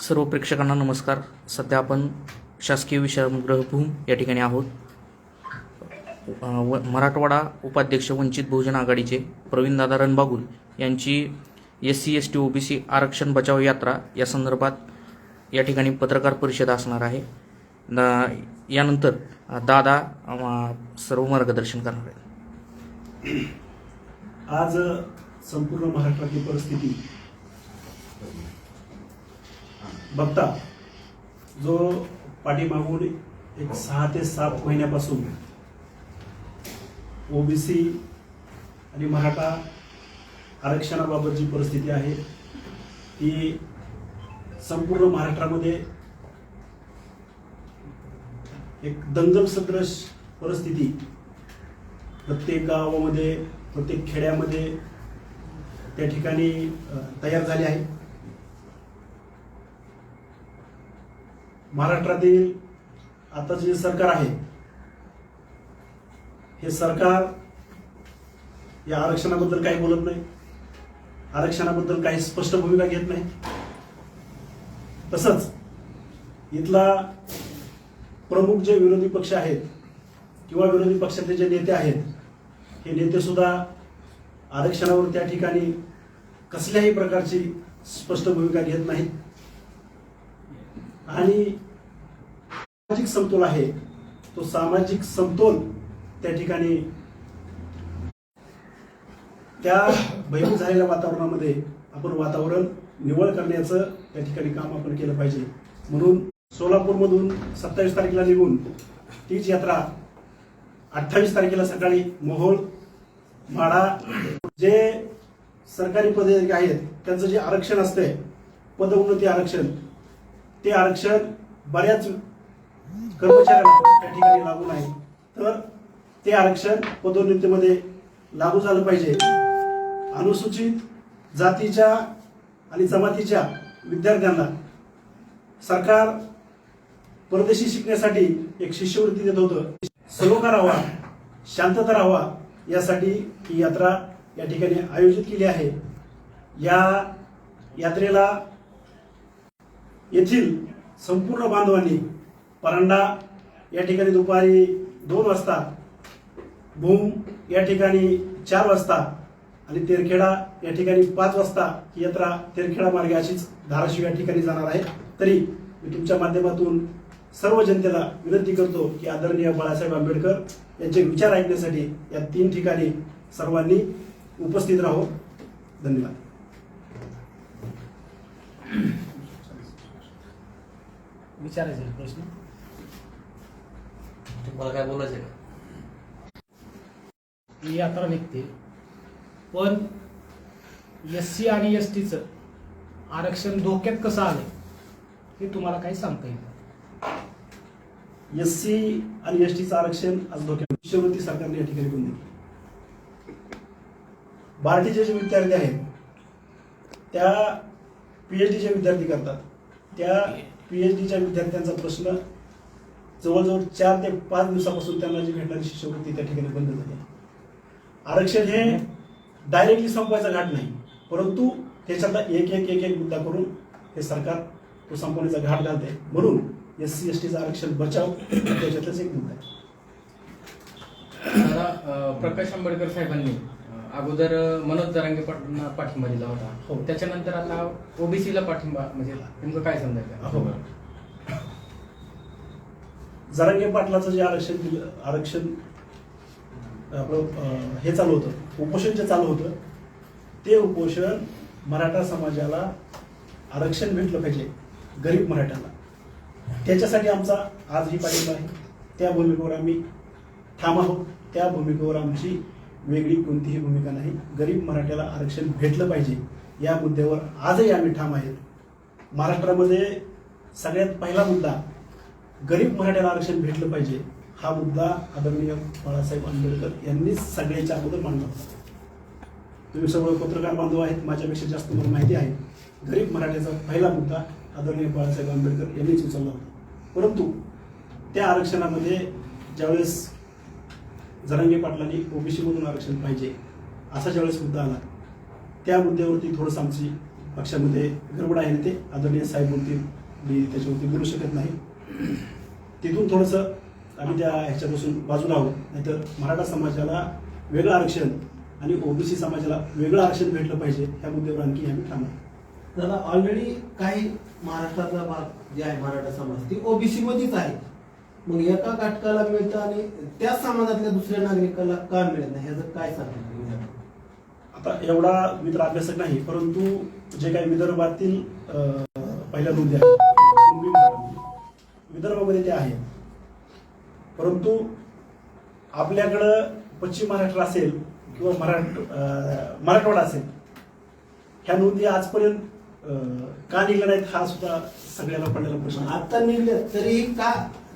सर्व प्रेक्षकांना नमस्कार. सध्या आपण शासकीय विश्रामगृहभूम या ठिकाणी आहोत. व मराठवाडा उपाध्यक्ष वंचित बहुजन आघाडीचे प्रवीणदादा रणबागुल यांची S C S T O B C आरक्षण बचाव यात्रा या संदर्भात या ठिकाणी पत्रकार परिषद असणार आहे. यानंतर दादा सर्व मार्गदर्शन करणार आहेत. आज संपूर्ण महाराष्ट्राची परिस्थिती बघता जो पाठीमागून एक सहा ते सात महिन्यापासून ओबीसी आणि मराठा आरक्षणाबाबत जी परिस्थिती आहे ती संपूर्ण महाराष्ट्रामध्ये एक दंगल सदृश परिस्थिती प्रत्येक गावामध्ये प्रत्येक खेड्यामध्ये त्या ठिकाणी तयार झाली आहे. महाराष्ट्रातील आता जे सरकार आहे हे सरकार या आरक्षणाबद्दल काही बोलत नाही. आरक्षणाबद्दल काही स्पष्ट भूमिका घेत नाही. तसंच इथला प्रमुख जे विरोधी पक्ष आहेत किंवा विरोधी पक्षातले जे नेते आहेत हे नेते सुद्धा आरक्षणावर त्या ठिकाणी कसल्याही प्रकारची स्पष्ट भूमिका घेत नाहीत. आणि सामाजिक समतोल आहे. तो सामाजिक समतोल त्या ठिकाणी त्या भयभीत झालेल्या वातावरणामध्ये आपण वातावरण निवळ करण्याचं त्या ठिकाणी काम आपण केलं पाहिजे. म्हणून सोलापूरमधून सत्तावीस तारखेला निघून तीच यात्रा अठ्ठावीस तारखेला सकाळी मोहोळ माडा जे सरकारी पदे आहेत त्यांचं जे आरक्षण असतंय पदोन्नती आरक्षण ते आरक्षण बऱ्याच कर्मचाऱ्यांना त्या ठिकाणी लागू नाही. तर ते आरक्षण पदोन्नतीमध्ये लागू झालं पाहिजे. अनुसूचित जातीच्या आणि जमातीच्या विद्यार्थ्यांना सरकार परदेशी शिकण्यासाठी एक शिष्यवृत्ती देत होतं. सलोखा राहावा शांतता राहावा यासाठी ही यात्रा या ठिकाणी आयोजित केली आहे. या यात्रेला येथील संपूर्ण बांधवांनी परांडा या ठिकाणी दुपारी दोन वाजता भूम या ठिकाणी चार वाजता आणि तेरखेडा या ठिकाणी पाच वाजता ही यात्रा तेरखेडा मार्गे अशीच धाराशिव या ठिकाणी जाणार आहे. तरी मी तुमच्या माध्यमातून सर्व जनतेला विनंती करतो की आदरणीय बाळासाहेब आंबेडकर यांचे विचार ऐकण्यासाठी या तीन ठिकाणी सर्वांनी उपस्थित राहो. धन्यवाद. विचारायचे प्रश्न. तुम्हाला काय बोलायचं का? ही यात्रा निघते. पण एस सी आणि एस टीचं आरक्षण धोक्यात कसं आलंय हे तुम्हाला काही सांगता येईल एस सी आणि एस टीचं आरक्षण आज धोक्यात शिष्यवृत्ती सरकारने या ठिकाणी करून दिली. बार्टीचे जे विद्यार्थी आहेत त्या पीएच डीचे विद्यार्थी करतात. त्या पीएच डीच्या विद्यार्थ्यांचा प्रश्न जवळजवळ चार ते पाच दिवसापासून त्यांना जी भेटणारी शिष्यवृत्ती त्या ठिकाणी बंद झाली आरक्षण हे डायरेक्टली संपवायचा घाट नाही परंतु त्याच्यातला एक एक एक एक मुद्दा करून हे सरकार तो संपवण्याचा घाट घालते म्हणून एस सी एस टीचं आरक्षण बचाव त्याच्यातलाच एक मुद्दा आहे. प्रकाश आंबेडकर साहेबांनी अगोदर मनोज जरांगे पाटलांना पाठिंबा दिला हो. होता त्याच्यानंतर आता ओबीसीला पाठिंबा म्हणजे नेमकं काय समजायचं? हो. जरांगे पाटलाचं जे आरक्षण दिलं आरक्षण आपलं हे चालू होतं. उपोषण जे चालू होतं ते उपोषण मराठा समाजाला आरक्षण भेटलं पाहिजे गरीब मराठ्याला त्याच्यासाठी आमचा आज ही पाठिंबा आहे. त्या भूमिकेवर आम्ही ठाम आहोत. त्या भूमिकेवर आमची वेगळी कोणतीही भूमिका नाही. गरीब मराठ्याला आरक्षण भेटलं पाहिजे या मुद्द्यावर आजही आम्ही ठाम आहेत. महाराष्ट्रामध्ये सगळ्यात पहिला मुद्दा गरीब मराठ्याला आरक्षण भेटलं पाहिजे हा मुद्दा आदरणीय बाळासाहेब आंबेडकर यांनीच सगळ्याच्या अगोदर मांडला होता. तुम्ही सर्व पत्रकार बांधव आहेत माझ्यापेक्षा जास्त मला माहिती आहे. गरीब मराठ्याचा पहिला मुद्दा आदरणीय बाळासाहेब आंबेडकर यांनीच उचलला होता. परंतु त्या आरक्षणामध्ये ज्यावेळेस जरांगे पाटलांनी ओबीसीमधून आरक्षण पाहिजे असा ज्यावेळेस मुद्दा आला त्या मुद्द्यावरती थोडंसं आमची पक्षामध्ये गडबड आहे ना ते आदरणीय साहेब बोलतील. मी त्याच्यावरती बोलू शकत नाही. तिथून थोडंसं आम्ही त्या ह्याच्यापासून बाजूला आहोत. नाहीतर मराठा समाजाला वेगळं आरक्षण आणि ओबीसी समाजाला वेगळं आरक्षण भेटलं पाहिजे ह्या मुद्द्यावर आणखी आम्ही थांबतो दादा ऑलरेडी काही महाराष्ट्राचा भाग जे आहे मराठा समाज ती ओबीसी मध्येच आहे. मग एका घटकाला मिळतं आणि त्याच समाजातल्या दुसऱ्या नागरिकाला का मिळत नाही ह्याचं काय तुम्ही? आता एवढा मी तर अभ्यासक नाही परंतु जे काही विदर्भातील पहिल्या आहेत कुणबी विदर्भामध्ये, ते आहेत परंतु आपल्याकडं पश्चिम महाराष्ट्र असेल किंवा मराठ मराठवाडा असेल ह्या नोंदी आजपर्यंत का निघल्या नाहीत हा सुद्धा सगळ्याला पडलेला प्रश्न. आता निघले तरीही का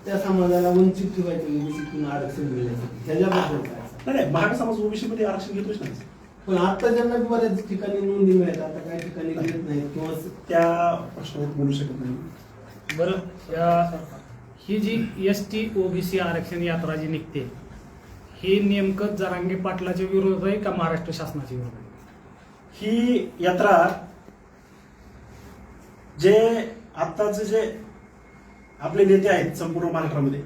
त्या समाजाला वंचित ठेवायचं ओबीसीतून आरक्षण मिळण्यासाठी. ह्याच्याबद्दल काय? नाही नाही मराठा समाज ओबीसी मध्ये आरक्षण घेतोच नाही. पण आता ज्यांना बऱ्याच ठिकाणी नोंदी मिळतात आता काही ठिकाणी घेत नाहीत किंवा त्या प्रश्नावर बोलू शकत नाही. बरं या- ही जी एस टी ओबीसी आरक्षण यात्रा जी निघते हे नेमकं जरांगे पाटलाच्या विरोध आहे का महाराष्ट्र शासनाच्या विरोध आहे? ही यात्रा जे आत्ताचे जे आपले नेते आहेत संपूर्ण महाराष्ट्रामध्ये.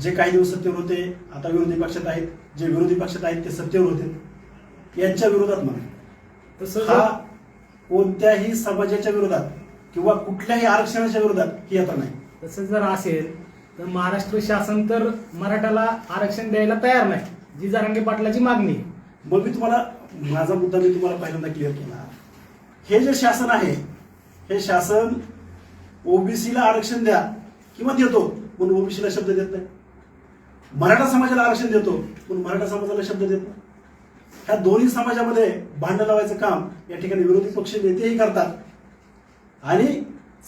जे काही दिवस सत्तेवर होते आता विरोधी पक्षात आहेत जे विरोधी पक्षात आहेत ते सत्तेवर होते. यांच्या विरोधात म्हणा. तसं हा कोणत्याही समाजाच्या विरोधात किंवा कुठल्याही आरक्षणाच्या विरोधात ही यात्रा नाही. तसं जर असेल तर महाराष्ट्र शासन तर मराठ्याला आरक्षण द्यायला तयार नाही जी जरांगे पाटलाची मागणी मग मी तुम्हाला माझा मुद्दा मी तुम्हाला पहिल्यांदा क्लिअर केला. हे जे शासन आहे हे शासन ओबीसीला आरक्षण द्या किंवा देतो पण ओबीसीला शब्द देत नाही. मराठा समाजाला आरक्षण देतो पण मराठा समाजाला शब्द देत नाही. ह्या दोन्ही समाजामध्ये भांडण लावायचं काम या ठिकाणी विरोधी पक्ष नेतेही करतात आणि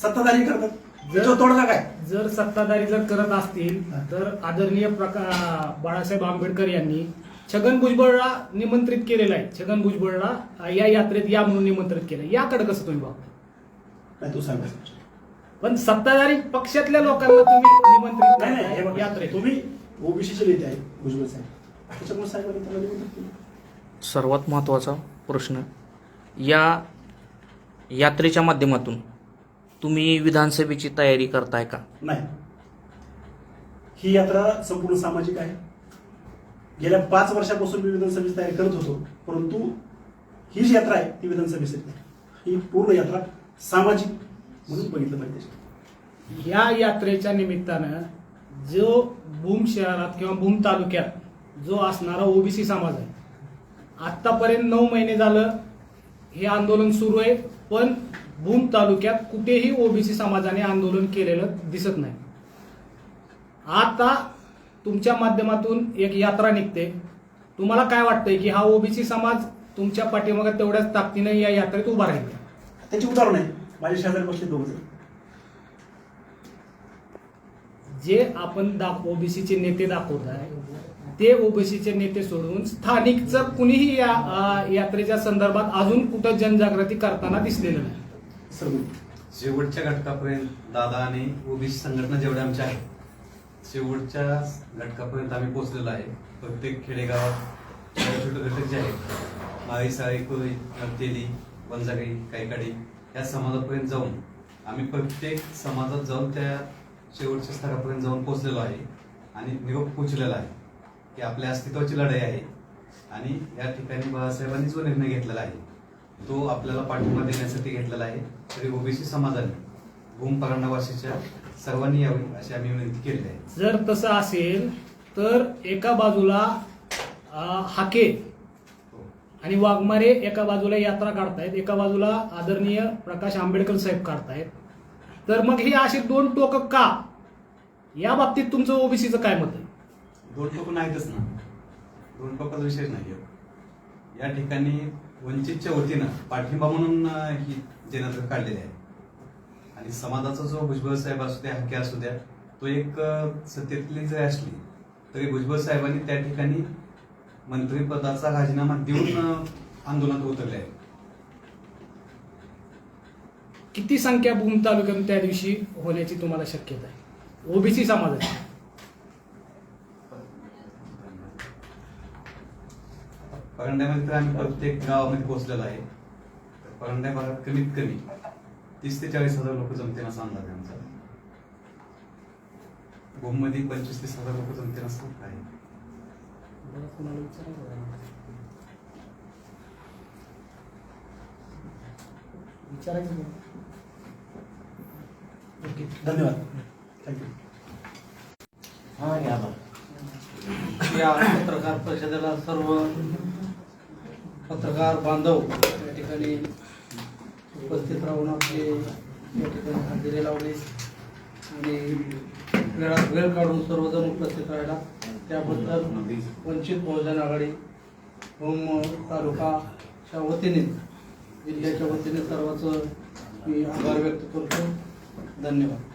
सत्ताधारी करतात. जर- जो तोडगा काय? जर सत्ताधारी जर करत असतील. तर आदरणीय प्रका बाळासाहेब आंबेडकर यांनी छगन भुजबळला निमंत्रित केलेलं आहे. छगन भुजबळला या यात्रेत या म्हणून निमंत्रित केलं याकडे कसं तुम्ही बघता? नाही तू सांगायचं पण सत्ताधारी पक्षातल्या लोकांना तुम्ही निमंत्रित नाही नाही हे करताय बघा, यात्रेत. तुम्ही ओबीसीचे नेते आहेत भुजबळ साहेब. त्याच्यामुळे साहेबांनी केलं. सर्वात महत्त्वाचा प्रश्न या यात्रेच्या माध्यमातून तुम्ही विधानसभेची तयारी करताय का? नाही. ही यात्रा संपूर्ण सामाजिक आहे. गेल्या पाच वर्षापासून मी विधानसभेची तयारी करत होतो परंतु ही जी यात्रा आहे ती विधानसभेसाठी. नाही ही पूर्ण यात्रा सामाजिक म्हणून बघितलं पाहिजे या यात्रेच्या निमित्तानं जो भूम शहरात किंवा भूम तालुक्यात जो असणारा ओबीसी समाज आहे आतापर्यंत नऊ महिने झालं हे आंदोलन सुरू आहे पण भूम तालुक्यात कुठेही ओबीसी समाजाने आंदोलन केलेलं दिसत नाही. आता तुमच्या माध्यमातून एक यात्रा निघते. तुम्हाला काय वाटतंय की हा ओबीसी समाज तुमच्या पाठीमागे तेवढ्याच ताकदीने या यात्रेत उभा राहील? त्याची उदाहरण आहे माझे शेजारी बसले दोघ जण. जे आपण दाख ओबीसीचे नेते दाखवत आहे ते ओबीसीचे नेते सोडून स्थानिकचं कुणीही या अ, यात्रेच्या संदर्भात अजून कुठं जनजागृती करताना दिसलेलं नाही. शेवटच्या घटकापर्यंत दादा आणि ओबीसी संघटना जेवढ्या आमच्या आहेत शेवटच्या घटकापर्यंत आम्ही पोहोचलेलो आहे. प्रत्येक खेडेगावात छोटे छोटे घटक जे आहेत माळी साळी कोळी नरतेली वंजागाई काईकाडी या समाजापर्यंत जाऊन आम्ही प्रत्येक समाजात जाऊन त्या शेवटच्या स्तरापर्यंत जाऊन पोचलेलो आहे आणि निरोप पोचलेला आहे की आपल्या अस्तित्वाची लढाई आहे. आणि या ठिकाणी बाळासाहेबांनी जो निर्णय घेतलेला आहे तो आपल्याला पाठिंबा देण्यासाठी घेतलेला आहे. तरी ओबीसी समाजाने भूम परांडावासीच्या सर्वांनी यावी अशी आम्ही विनंती केली आहे. जर तसं असेल तर एका बाजूला हाके आणि वाघमारे एका बाजूला यात्रा काढतायत एका बाजूला आदरणीय प्रकाश आंबेडकर साहेब काढतायत. तर मग ही अशी दोन टोक का? या बाबतीत तुमचं ओबीसीचं काय मत आहे? दोन टोक नाहीतच ना. दोन टोकाचा विषय नाही या ठिकाणी वंचितच्या वतीनं पाठिंबा म्हणून ही जनता काढलेली आहे. आणि समाजाचा जो भुजबळ साहेब असू द्या हक्के असू द्या तो एक सत्तेतली जरी असली तरी भुजबळ साहेबांनी त्या ठिकाणी मंत्रिपदाचा राजीनामा देऊन आंदोलनात उतरले आहे किती संख्या भूम तालुक्यात त्या दिवशी होण्याची तुम्हाला शक्यता आहे? ओबीसी समाजाची परांड्यामध्ये तर आम्ही प्रत्येक गावामध्ये पोहोचलेलो आहे. परंड्या भागात कमीत कमी तीस ते चाळीस हजार लोक जमतील असा अंदाज आहे आमचा. भूममध्ये पंचवीस तीस हजार लोक जमतील असं आहे. म्हणजे म्हणजे ओके. धन्यवाद. थँक्यू या पत्रकार परिषदेला सर्व पत्रकार बांधव या ठिकाणी उपस्थित राहून आपले या ठिकाणी हजेरी लावले आणि वेळात वेळ काढून सर्वजण उपस्थित राहिला. त्याबद्दल वंचित बहुजन आघाडी होम तालुकाच्या वतीने जिल्ह्याच्या वतीने सर्वांचं मी आभार व्यक्त करतो. धन्यवाद.